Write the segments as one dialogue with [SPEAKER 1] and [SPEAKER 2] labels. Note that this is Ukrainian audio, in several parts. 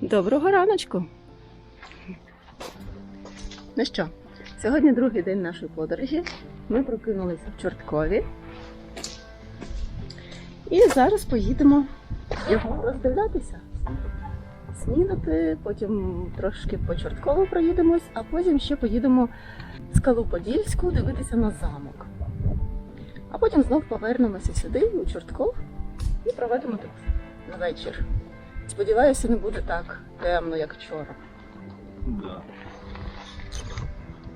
[SPEAKER 1] Доброго раночку. Ну що, сьогодні другий день нашої подорожі. Ми прокинулися в Чорткові. І зараз поїдемо його роздивлятися. Снідати, потім трошки по Чорткову проїдемось, а потім ще поїдемо в Скалу Подільську дивитися на замок. А потім знов повернемося сюди, у Чортков, і проведемо тут вечір. Сподіваюся, не буде так темно, як вчора.
[SPEAKER 2] Да.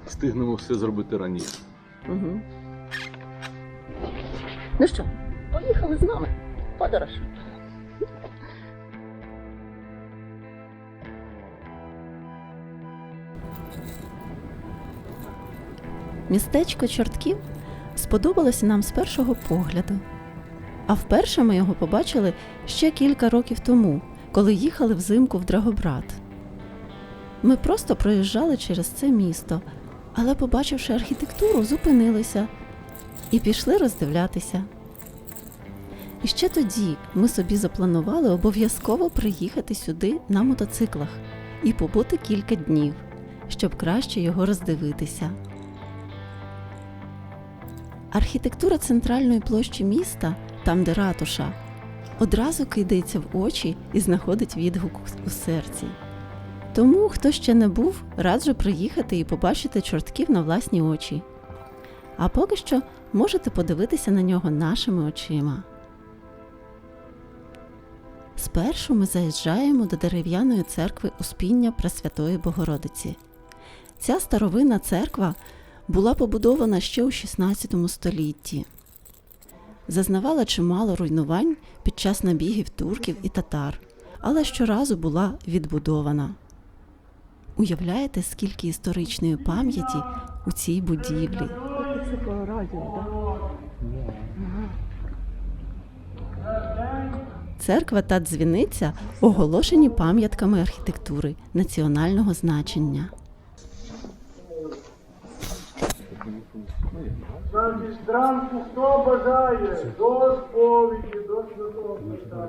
[SPEAKER 2] Встигнемо все зробити раніше.
[SPEAKER 1] Угу. Ну що, поїхали з нами. Подорож. Містечко Чортків сподобалося нам з першого погляду. А вперше ми його побачили ще кілька років тому, коли їхали взимку в Драгобрат. Ми просто проїжджали через це місто, але, побачивши архітектуру, зупинилися і пішли роздивлятися. І ще тоді ми собі запланували обов'язково приїхати сюди на мотоциклах і побути кілька днів, щоб краще його роздивитися. Архітектура центральної площі міста, там де ратуша, одразу кидається в очі і знаходить відгук у серці. Тому, хто ще не був, раджу приїхати і побачити чортків на власні очі. А поки що можете подивитися на нього нашими очима. Спершу ми заїжджаємо до дерев'яної церкви Успіння Пресвятої Богородиці. Ця старовинна церква була побудована ще у XVI столітті. Зазнавала чимало руйнувань під час набігів турків і татар, але щоразу була відбудована. Уявляєте, скільки історичної пам'яті у цій будівлі? Церква та дзвіниця оголошені пам'ятками архітектури національного значення.
[SPEAKER 3] Значить, зранку хто бажає до сповіді, до святого Христа.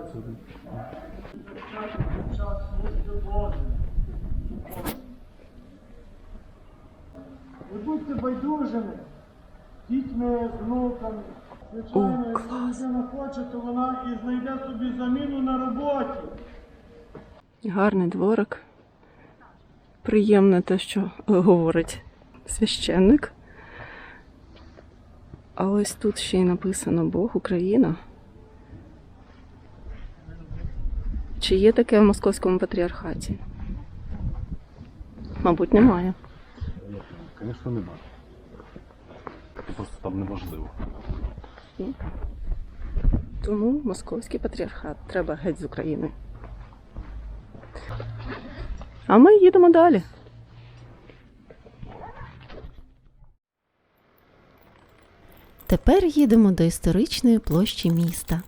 [SPEAKER 3] Час служби Божої. Ви будьте байдужими, дітьми, внуками. Звичайно, якщо людина хоче, то вона і знайде собі заміну на роботі.
[SPEAKER 1] Гарний дворик. Приємне те, що говорить священник. А ось тут ще й написано Бог Україна. Чи є таке в московському патріархаті? Мабуть, немає.
[SPEAKER 2] Звісно, нема. Просто там неможливо.
[SPEAKER 1] Тому московський патріархат треба геть з України. А ми їдемо далі. Тепер їдемо до історичної площі міста,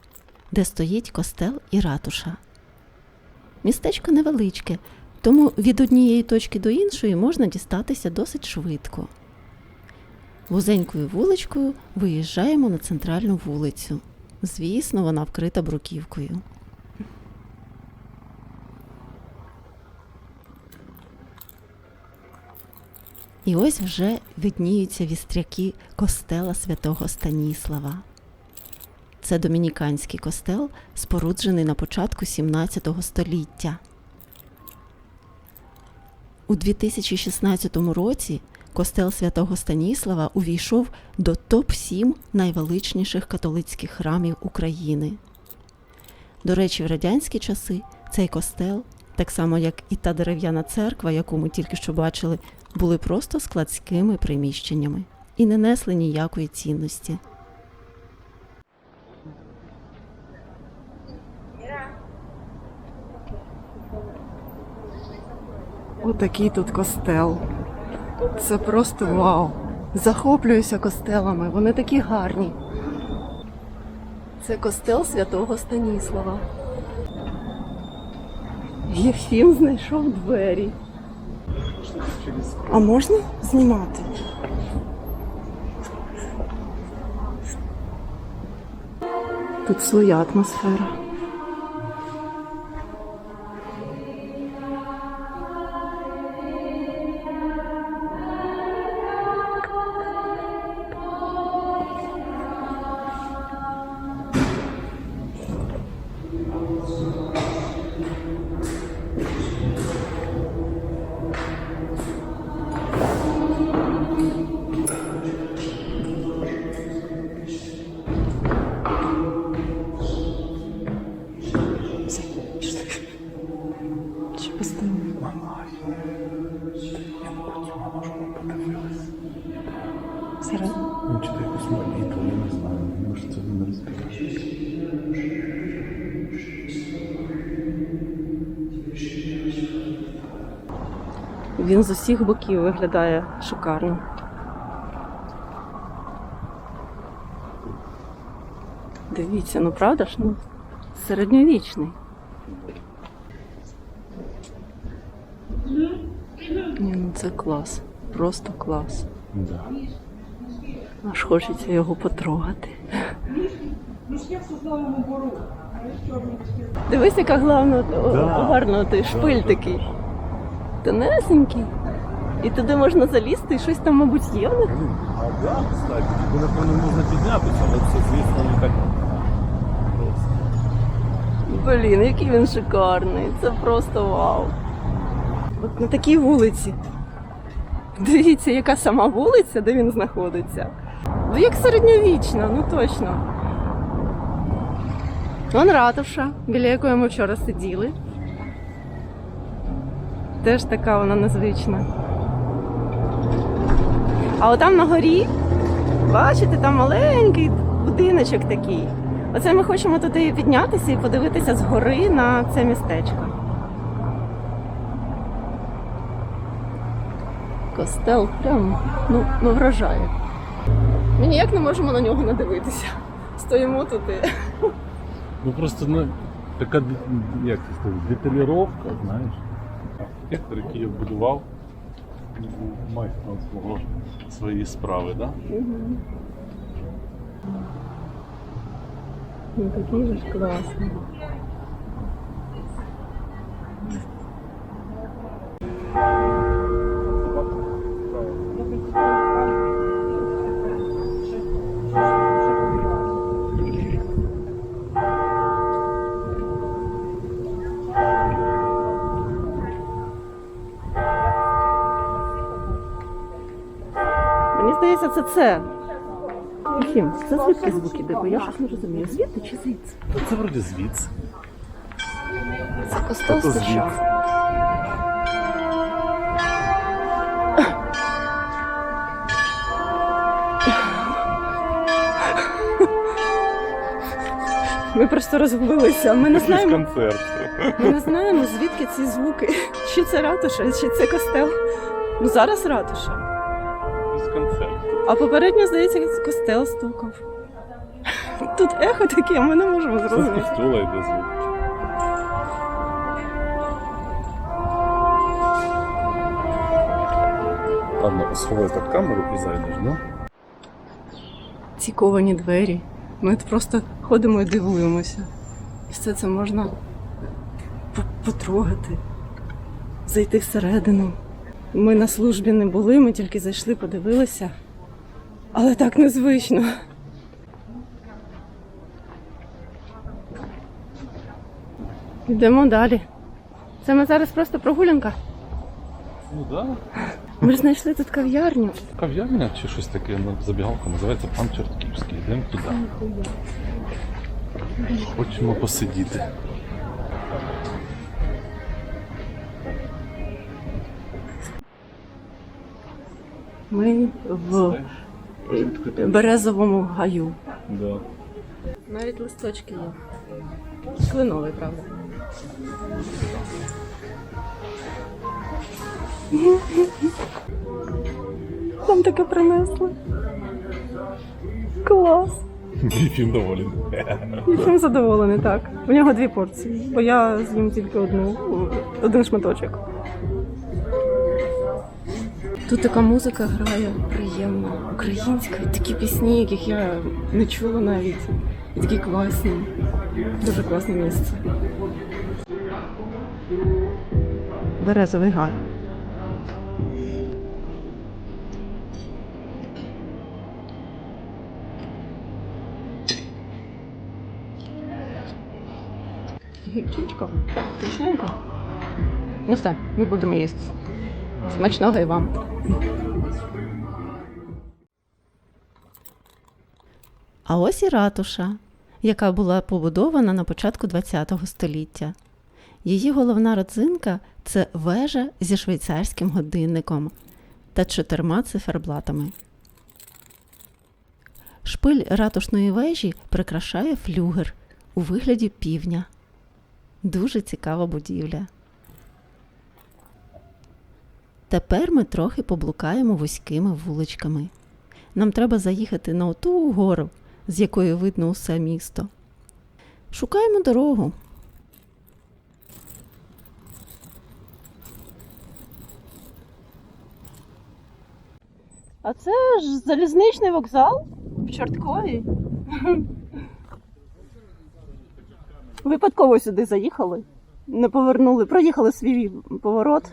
[SPEAKER 1] де стоїть костел і ратуша. Містечко невеличке, тому від однієї точки до іншої можна дістатися досить швидко. Вузенькою вуличкою виїжджаємо на центральну вулицю. Звісно, вона вкрита бруківкою. І ось вже видніються вістряки костела святого Станіслава. Це домініканський костел, споруджений на початку 17 століття. У 2016 році костел святого Станіслава увійшов до топ-7 найвеличніших католицьких храмів України. До речі, в радянські часи цей костел, так само як і та дерев'яна церква, яку ми тільки що бачили, були просто складськими приміщеннями і не несли ніякої цінності. Отакий тут костел. Це просто вау. Захоплююся костелами, вони такі гарні. Це костел святого Станіслава. Єфім знайшов двері. А можна знімати? Тут своя атмосфера.
[SPEAKER 4] З усіх боків виглядає шикарно. Дивіться, ну правда ж? Ну, середньовічний. Ні, ну це клас. Просто клас.
[SPEAKER 2] Да.
[SPEAKER 4] Аж хочеться його потрогати. Дивись, яка головна
[SPEAKER 2] Да.
[SPEAKER 4] гарно той шпиль такий. Тонесенький. І туди можна залізти, і щось там, мабуть, є в них.
[SPEAKER 2] А да, кстати, тобі, напевно, можна піднятися, але це, звісно, не так просто.
[SPEAKER 4] Блін, який він шикарний. Це просто вау. От на такій вулиці. Дивіться, яка сама вулиця, де він знаходиться. Ну, як середньовічна, ну точно. Вон ратуша, біля якої ми вчора сиділи. Теж така вона незвична. А отам на горі, бачите, там маленький будиночок такий. Оце ми хочемо туди піднятися і подивитися згори на це містечко. Костел прям ну, вражає. Ми ніяк не можемо на нього надивитися. Стоїмо тут
[SPEAKER 2] Ну просто ну, така як деталіровка, знаєш. Архітектор, який його будував, майстром свого своєї справи? Да?
[SPEAKER 4] Ну, такий же ж класний. Це це. Ефім, це звідки звуки йде? Бо я щось не розумію. Звідти чи звідси?
[SPEAKER 2] Це вроді звідси.
[SPEAKER 4] Це костел
[SPEAKER 2] Це
[SPEAKER 4] стачав. Ми просто розгубилися. Ми не знаємо,
[SPEAKER 2] концерт.
[SPEAKER 4] ми не знаємо, звідки ці звуки. Чи це ратуша, чи це костел. Ну зараз ратуша. А попередньо, здається, костел стукав. Тут ехо таке, ми не можемо
[SPEAKER 2] Це з
[SPEAKER 4] зрозуміти.
[SPEAKER 2] костюла йде звук. Ладно, сховай так камеру і зайдеш, ну?
[SPEAKER 4] Ці ковані двері. Ми тут просто ходимо і дивуємося. І все це можна потрогати, зайти всередину. Ми на службі не були, ми тільки зайшли, подивилися. Але так незвично. Йдемо далі. Це ми зараз просто прогулянка.
[SPEAKER 2] Ну да.
[SPEAKER 4] Ми ж знайшли тут кав'ярню.
[SPEAKER 2] Кав'ярня чи щось таке, ну, забігалка називається пан Чортківський. Йдемо туди. Хочемо посидіти.
[SPEAKER 4] Ми в березовому гаю.
[SPEAKER 2] Да.
[SPEAKER 4] Навіть листочки є. Кленовий, правда. Там таке принесли. Клас.
[SPEAKER 2] Він доволі.
[SPEAKER 4] І задоволений, так. У нього дві порції, бо я з'їм тільки одну, один шматочок. Тут така музика грає приємна, українська, такі пісні, яких я не чула навіть. І такі класні. Дуже класне місце. Березовий гай. Гірчичка. Смачненько. Ну все, ми будемо їсти. Смачного і вам. А ось і ратуша. яка була побудована на початку ХХ століття. Її головна родзинка це вежа зі швейцарським годинником та чотирма циферблатами. Шпиль ратушної вежі прикрашає флюгер у вигляді півня. Дуже цікава будівля. Тепер ми трохи поблукаємо вузькими вуличками. Нам треба заїхати на оту гору, з якої видно усе місто. Шукаємо дорогу. А це ж залізничний вокзал в Чорткові. Випадково сюди заїхали. Не повернули, проїхали свій поворот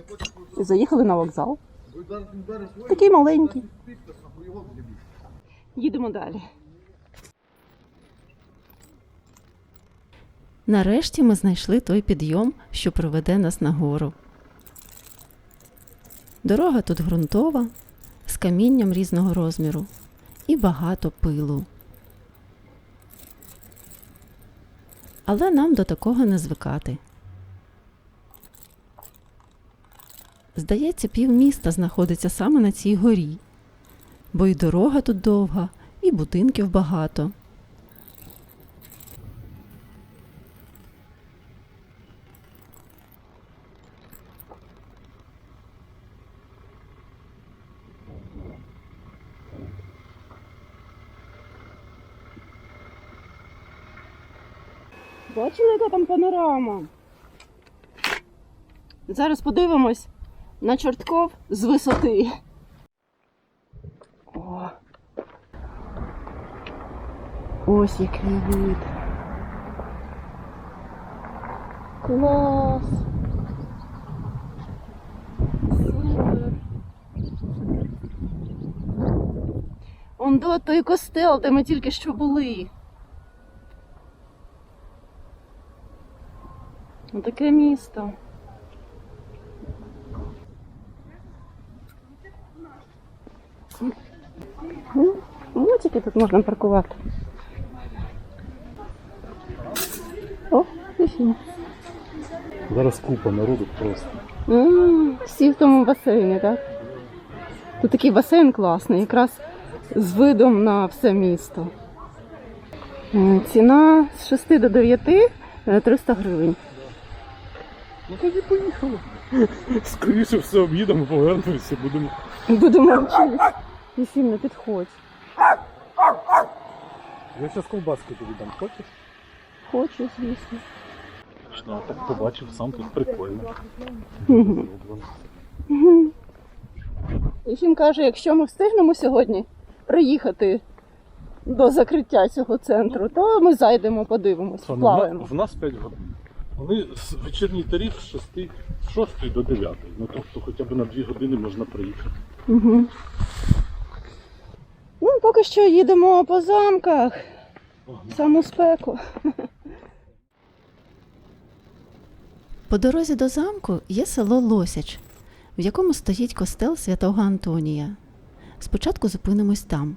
[SPEAKER 4] і заїхали на вокзал. Такий маленький. Їдемо далі. Нарешті ми знайшли той підйом, що приведе нас на гору. Дорога тут ґрунтова, з камінням різного розміру і багато пилу. Але нам до такого не звикати. Здається, півміста знаходиться саме на цій горі, бо і дорога тут довга, і будинків багато. Бачили, яка там панорама? Зараз подивимось на чортков з висоти. О. Ось який вид. Клас. Супер. Он до той костел, де ми тільки що були. Таке місто. Ну, тільки тут можна паркувати. О, фіфі.
[SPEAKER 2] Зараз купа народу просто.
[SPEAKER 4] М, Всі в тому басейні, так? Тут такий басейн класний, якраз з видом на все місто. Е, Ціна з 6 до 9 е, 300 гривень.
[SPEAKER 2] Ну тоді поїхали. Скоріше все об'їдемо, повернемося, будемо.
[SPEAKER 4] Будемо вчитись. Єфім, не підходь.
[SPEAKER 2] Я зараз ковбаски тобі дам, хочеш?
[SPEAKER 4] Хочу, звісно.
[SPEAKER 2] Ну, а так побачив, сам тут прикольно.
[SPEAKER 4] Єфім каже, якщо ми встигнемо сьогодні приїхати до закриття цього центру, то ми зайдемо, подивимось,
[SPEAKER 2] Що, ну,
[SPEAKER 4] плаваємо.
[SPEAKER 2] в нас 5 годин. Вони з- вечірній тариф з 6, з 6 до 9. Ну тобто хоча б на 2 години можна приїхати.
[SPEAKER 4] Угу. Ну, поки що їдемо по замках, саму спеку. По дорозі до замку є село Лосяч, в якому стоїть костел святого Антонія. Спочатку зупинимось там.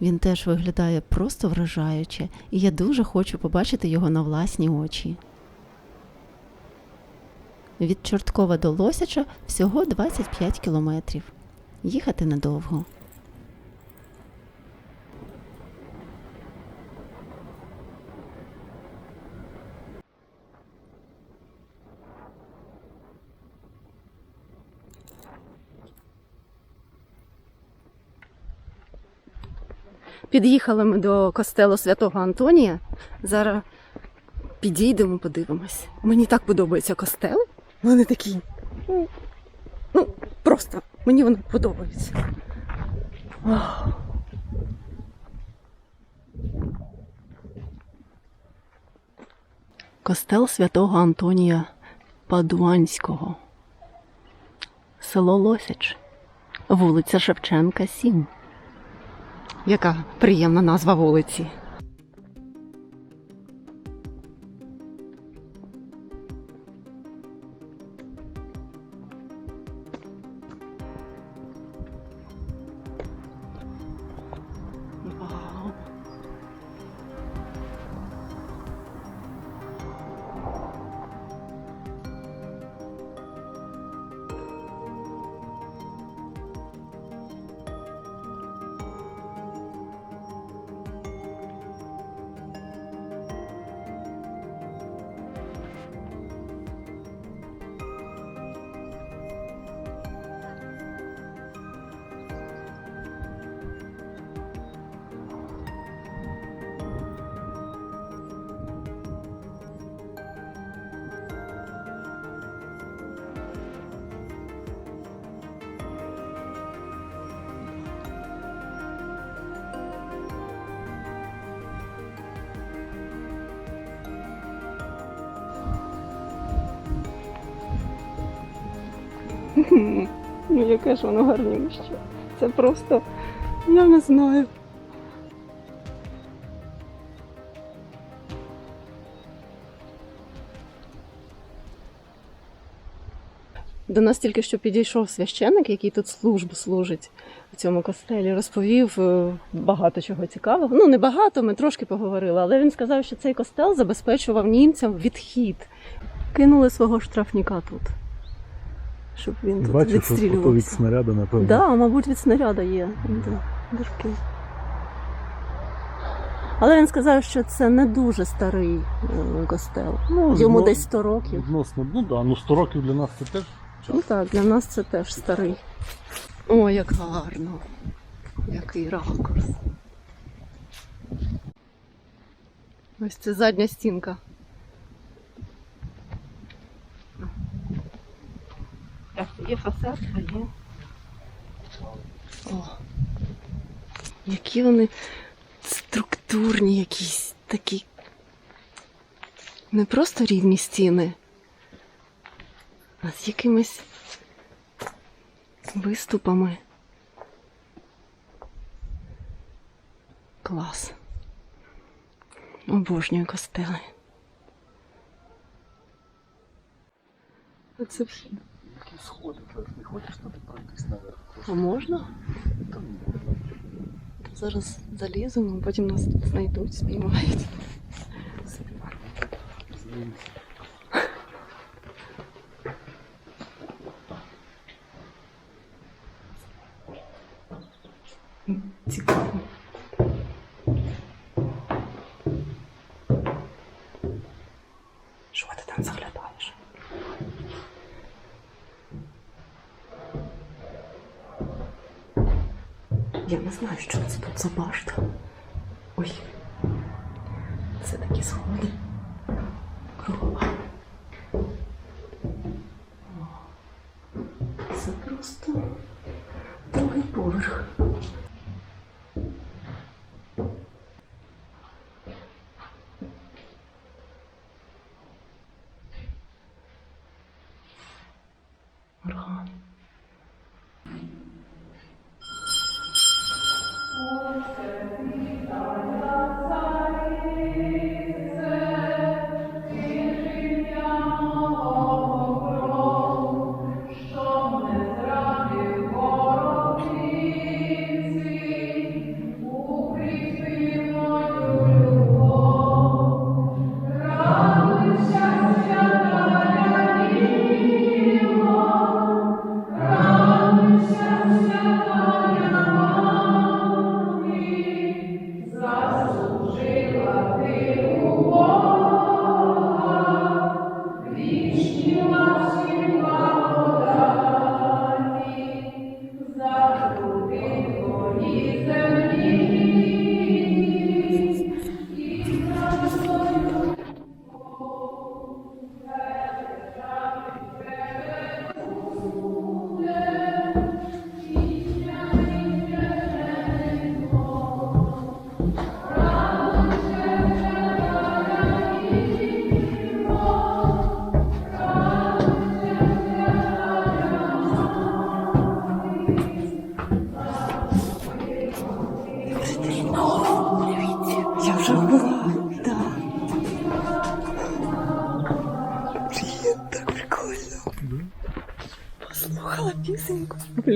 [SPEAKER 4] Він теж виглядає просто вражаюче, і я дуже хочу побачити його на власні очі. Від Чорткова до Лосяча всього 25 кілометрів. Їхати недовго. Під'їхали ми до костелу святого Антонія. Зараз підійдемо, подивимось. Мені так подобаються костели. Вони такі. ну, Ну, просто мені вони подобаються. Костел святого Антонія Падуанського. Село Лосяч. Вулиця Шевченка, 7. Яка приємна назва вулиці. Ну, яке ж воно гарніше. Це просто, я не знаю. До нас тільки що підійшов священник, який тут службу служить у цьому костелі, розповів е, багато чого цікавого. Ну, не багато, ми трошки поговорили, але він сказав, що цей костел забезпечував німцям відхід. Кинули свого штрафника тут, щоб він тут
[SPEAKER 2] що
[SPEAKER 4] відстрілювався.
[SPEAKER 2] ото від снаряду, напевно.
[SPEAKER 4] Да, мабуть, від снаряда є да, дірки. Але він сказав, що це не дуже старий е, костел.
[SPEAKER 2] Ну,
[SPEAKER 4] Йому
[SPEAKER 2] відно-
[SPEAKER 4] десь 100 років.
[SPEAKER 2] Відносно, ну да, ну 100 років для нас це теж час.
[SPEAKER 4] Ну так, для нас це теж старий. О, як гарно. Який ракурс. Ось це задня стінка. Так, є фасад, а є. О. Які вони структурні якісь такі. Не просто рівні стіни, а з якимись виступами. Клас. Обожнюю костели. А це вхід.
[SPEAKER 2] Які сходи, не хочеш туди пройтись наверх?
[SPEAKER 4] А можна? Зараз заліземо, потім нас тут знайдуть, спіймають. Цікаво. Я не знаю, що це тут за башта. Ой. Це такі сходи. Кругова.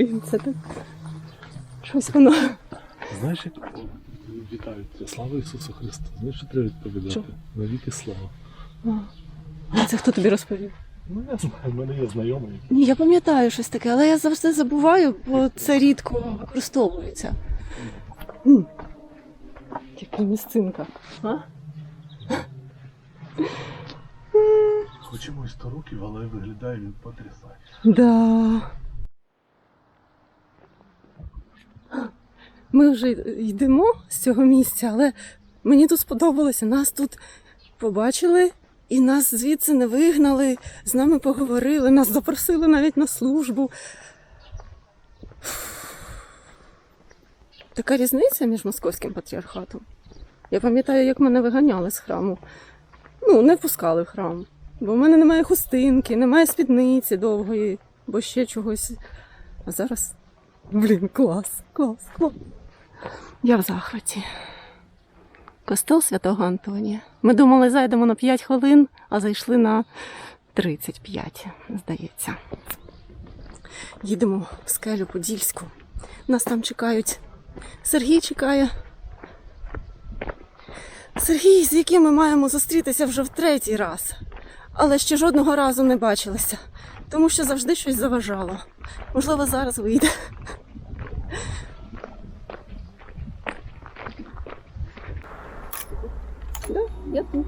[SPEAKER 4] Блін, це так. Щось воно.
[SPEAKER 2] Знаєш, як вітають? Слава Ісусу Христу. Знаєш, що треба відповідати?
[SPEAKER 4] Що?
[SPEAKER 2] Навіки слава.
[SPEAKER 4] А це хто тобі розповів?
[SPEAKER 2] Ну, я знаю, в мене є знайомий.
[SPEAKER 4] Ні, я пам'ятаю щось таке, але я завжди забуваю, бо це рідко використовується. М. Яка місцинка. А?
[SPEAKER 2] Хочемо і 100 років, але виглядає він потрясаюче.
[SPEAKER 4] Да. Ми вже йдемо з цього місця, але мені тут сподобалося. Нас тут побачили і нас звідси не вигнали, з нами поговорили, нас запросили навіть на службу. Така різниця між московським патріархатом. Я пам'ятаю, як мене виганяли з храму. Ну, не впускали в храм. Бо в мене немає хустинки, немає спідниці довгої. бо ще чогось. А зараз. Блін, клас, клас, клас. Я в захваті. Костел святого Антонія. Ми думали, зайдемо на 5 хвилин, а зайшли на 35, здається. Їдемо в скелю Подільську. Нас там чекають. Сергій чекає. Сергій, з яким ми маємо зустрітися вже в третій раз. Але ще жодного разу не бачилися, тому що завжди щось заважало. Можливо, зараз вийде. Да, я тут.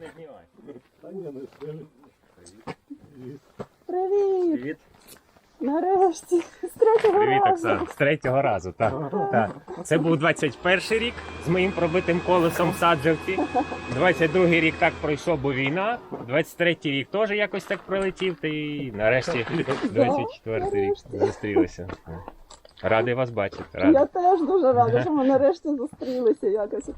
[SPEAKER 4] Привіт!
[SPEAKER 5] Привіт.
[SPEAKER 4] Нарешті! З третього
[SPEAKER 5] Привіт,
[SPEAKER 4] разу!
[SPEAKER 5] Оксана. З третього разу, так. так. Це був 21 рік з моїм пробитим колесом в саджавці. 22 рік так пройшов, бо війна. 23 рік теж якось так пролетів. Та і нарешті 24 рік зустрілися. Радий вас бачити. Радий.
[SPEAKER 4] Я теж дуже рада, що ми нарешті зустрілися якось.